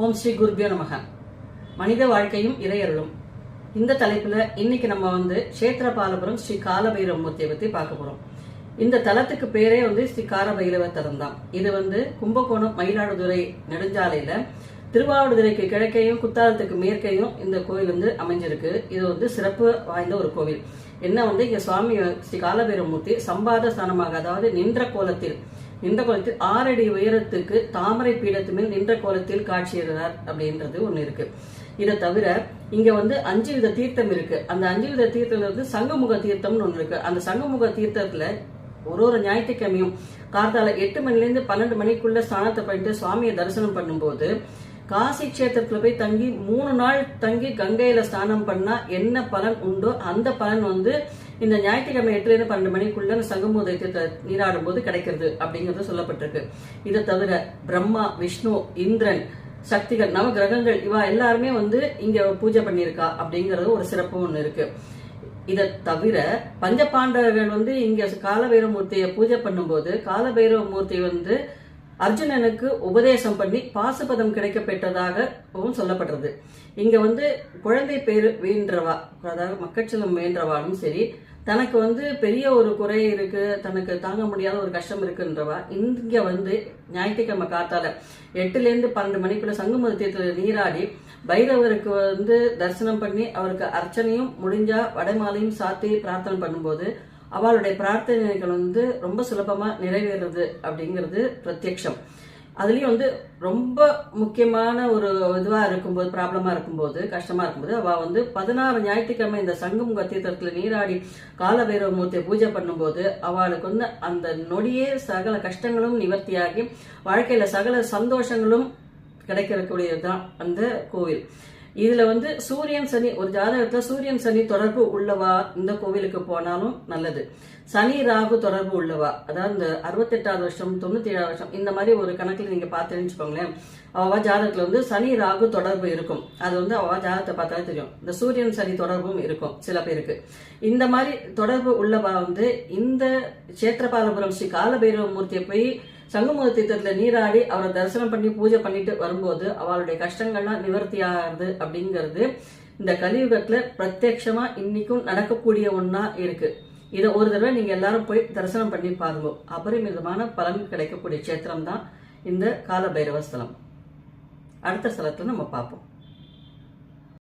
ஓம் ஸ்ரீ குருபியோ நமக. மனித வாழ்க்கையும் இறையருளும். இந்த தலைப்புல இன்னைக்கு நம்ம வந்து கஷேத்திரபாலபுரம் ஸ்ரீ காலபைரவ மூர்த்தியை பத்தி பார்க்க போறோம். இந்த தலத்துக்கு பேரே வந்து ஸ்ரீ காலபைரவ தலம் தான். இது வந்து கும்பகோணம் மயிலாடுதுறை நெடுஞ்சாலையில திருவாவடுதுறைக்கு கிழக்கையும் குத்தாலத்துக்கு மேற்கையும் இந்த கோயில் வந்து அமைஞ்சிருக்கு. இது வந்து சிறப்பு வாய்ந்த ஒரு கோவில். என்ன வந்து இங்க சுவாமி ஸ்ரீ காலபைரவ மூர்த்தி சம்பாத ஸ்தானமாக அதாவது நின்ற கோலத்தில் இந்த கோலத்தில் ஆறடி உயரத்துக்கு தாமரை பீடத்து மேல் நின்ற கோலத்தில் காட்சியிடுறார் அப்படின்றது ஒண்ணு இருக்கு. இதை தவிர இங்க வந்து அஞ்சு வித தீர்த்தம் இருக்கு. அந்த அஞ்சு வித தீர்த்தம் வந்து சங்கமுக தீர்த்தம்னு ஒண்ணு இருக்கு. அந்த சங்கமுக தீர்த்தத்துல ஒரு ஒரு ஞாயிற்றுக்கிழமையும் கார்த்தால எட்டு மணில இருந்து பன்னெண்டு மணிக்குள்ள ஸ்நானத்தை பண்ணிட்டு சுவாமியை தரிசனம் பண்ணும்போது காசி கஷேத்திரத்துல போய் தங்கி மூணு நாள் தங்கி கங்கையில ஸ்நானம் பண்ணா என்ன பலன் உண்டோ அந்த பலன் வந்து இந்த ஞாயிற்றுக்கிழமை எட்டுல இருந்து பன்னெண்டு மணிக்குள்ள இந்த சங்கமோதயத்தை நீராடும் போது கிடைக்கிறது அப்படிங்கிறது சொல்லப்பட்டிருக்கு. இதை தவிர பிரம்மா விஷ்ணு இந்திரன் சக்திகள் நவ கிரகங்கள் இவா எல்லாருமே வந்து இங்க பூஜை பண்ணியிருக்கா அப்படிங்கறது ஒரு சிறப்பு ஒண்ணு இருக்கு. இதை தவிர பஞ்சபாண்டவர்கள் வந்து இங்க காலபைரவ மூர்த்தியை பூஜை பண்ணும்போது காலபைரவ மூர்த்தி வந்து அர்ஜுனனுக்கு உபதேசம் பண்ணி பாசுபதம் கிடைக்க பெற்றதாகவும் சொல்லப்படுறது இங்க வந்து குழந்தை பேரு வேண்டவா அதாவது மக்கட்சலம் வேண்டவாலும் சரி தனக்கு வந்து பெரிய ஒரு குறை இருக்கு தனக்கு தாங்க முடியாத ஒரு கஷ்டம் இருக்குன்றவா இங்க வந்து ஞாயிற்றுக்கிழமை காத்தால எட்டுல இருந்து பன்னெண்டு மணிக்குள்ள சங்குமத தீர்த்தத்தில் நீராடி பைரவருக்கு வந்து தரிசனம் பண்ணி அவருக்கு அர்ச்சனையும் முடிஞ்சா வடமாலையும் சாத்தி பிரார்த்தனை பண்ணும்போது அவளுடைய பிரார்த்தனைகள் வந்து ரொம்ப சுலபமாக நிறைவேறுறது அப்படிங்கிறது பிரத்யக்ஷம். அதுலேயும் வந்து ரொம்ப முக்கியமான ஒரு இதுவாக இருக்கும்போது ப்ராப்ளமாக இருக்கும்போது கஷ்டமாக இருக்கும்போது அவள் வந்து பதினாறு ஞாயிற்றுக்கிழமை இந்த சங்கம் தீர்த்தத்தில் நீராடி காலபைரவ மூர்த்தியை பூஜை பண்ணும்போது அவளுக்கு வந்து அந்த நொடியே சகல கஷ்டங்களும் நிவர்த்தியாகி வாழ்க்கையில் சகல சந்தோஷங்களும் கிடைக்கக்கூடியதுதான் அந்த கோவில். இதுல வந்து சூரியன் சனி ஒரு ஜாதகத்துல சூரியன் சனி தொடர்பு உள்ளவா? இந்த கோவிலுக்கு போனாலும் நல்லது. சனி ராகு தொடர்பு உள்ளவா? அதாவது இந்த அறுபத்தெட்டாவது வருஷம் தொண்ணூத்தி ஏழாவது வருஷம் இந்த மாதிரி ஒரு கணக்குல நீங்க பார்த்தேன்னு வச்சுக்கோங்களேன் அவ ஜாதகத்துல வந்து சனி ராகு தொடர்பு இருக்கும். அது வந்து அவ ஜாதகத்தை பார்த்தாலே தெரியும். இந்த சூரியன் சனி தொடர்பும் இருக்கும் சில பேருக்கு. இந்த மாதிரி தொடர்பு உள்ளவா வந்து இந்த சேத்திரபாலபுரம் ஸ்ரீ காலபைரவ மூர்த்தியை போய் சங்கமுக தீர்த்தத்துல நீராடி அவரை தரிசனம் பண்ணி பூஜை பண்ணிட்டு வரும்போது அவளுடைய கஷ்டங்கள்லாம் நிவர்த்தி ஆகுது அப்படிங்கிறது இந்த கலியுகத்துல பிரத்யட்சமா இன்னைக்கும் நடக்கக்கூடிய ஒன்னா இருக்கு. இதை ஒரு தடவை நீங்க எல்லாரும் போய் தரிசனம் பண்ணி பாருங்க. அபரிமிதமான பலன் கிடைக்கக்கூடிய க்ஷேத்திரம் தான் இந்த காலபைரவ ஸ்தலம் அடுத்த ஸ்தலத்தை நம்ம பார்ப்போம்.